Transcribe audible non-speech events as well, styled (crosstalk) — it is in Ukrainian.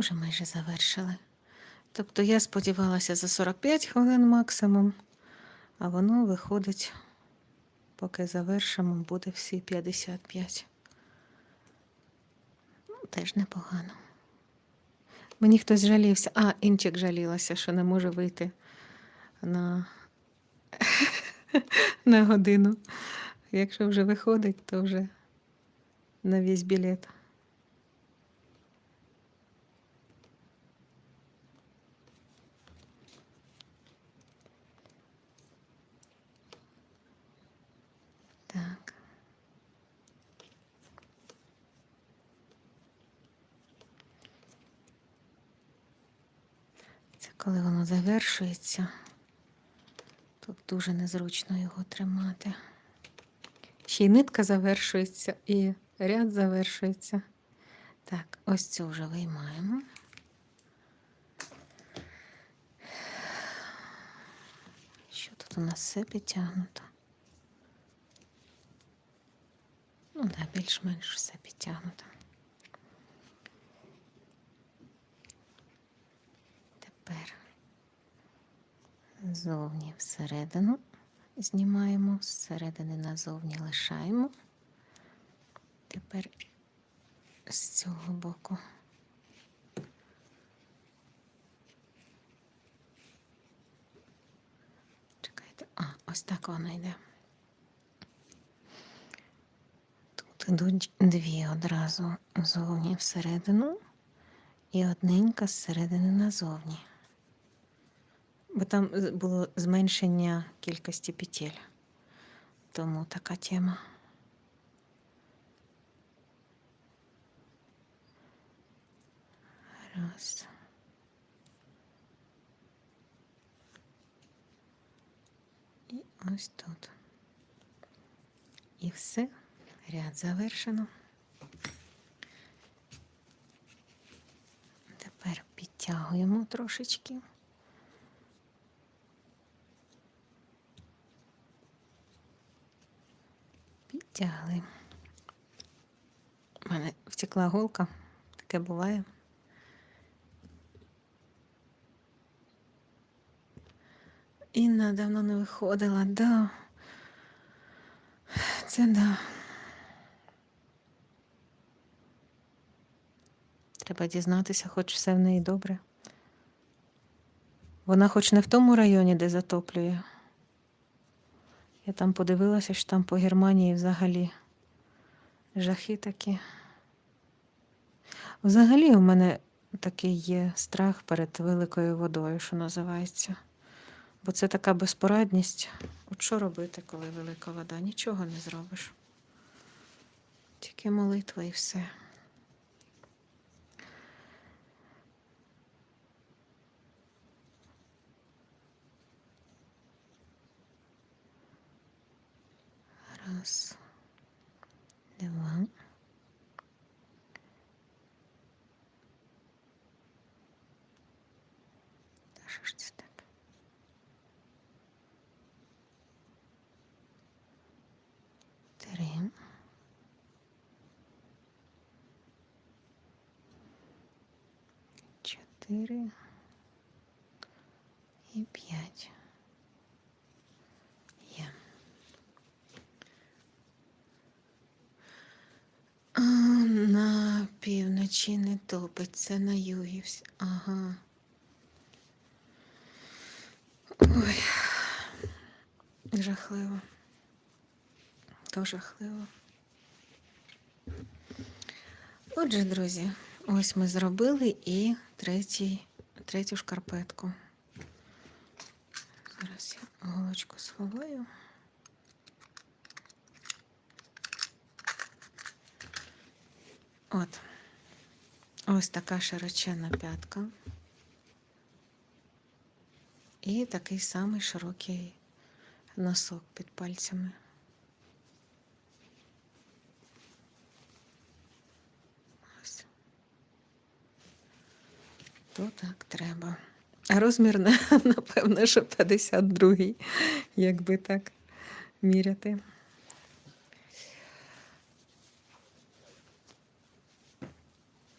вже майже завершили. Тобто я сподівалася за 45 хвилин максимум, а воно виходить, поки завершимо, буде всі 55. Ну, теж непогано. Мені хтось жалівся, а інчик жалілася, що не може вийти на, (laughs) на годину. Якщо вже виходить, то вже на весь білет. Коли воно завершується. Тут дуже незручно його тримати. Ще й нитка завершується, і ряд завершується. Так, ось цю вже виймаємо. Що тут у нас все підтягнуто? Ну так, більш-менш все підтягнуто. Тепер ззовні всередину знімаємо, зсередини назовні лишаємо. Тепер з цього боку. Чекайте, а, ось так вона йде. Тут ідуть дві одразу зовні всередину і одненька зсередини назовні. Там було зменшення кількості петель. Тому така тема. Раз. І ось тут. І все. Ряд завершено. Тепер підтягуємо трошечки. Підтягли. У мене втекла голка, таке буває. Інна давно не виходила, да. Це да. Треба дізнатися, хоч все в неї добре. Вона хоч не в тому районі, де затоплює. Я там подивилася, що там по Германії взагалі жахи такі. Взагалі у мене такий є страх перед великою водою, що називається. Бо це така безпорадність. От що робити, коли велика вода? Нічого не зробиш. Тільки молитва і все. Раз, два. Та що ж це так? Три. Чотири. І п'ять. Є. А, на півночі не топить, це на югі. вс- Ага. Ой. Жахливо. То жахливо. Отже, друзі, ось ми зробили і третій, третю шкарпетку. Зараз я голочку сховаю. От. Ось така широченна п'ятка. І такий самий широкий носок під пальцями. Ось. То так треба. А розмір, (laughs) напевно, що 52-й, якби так міряти.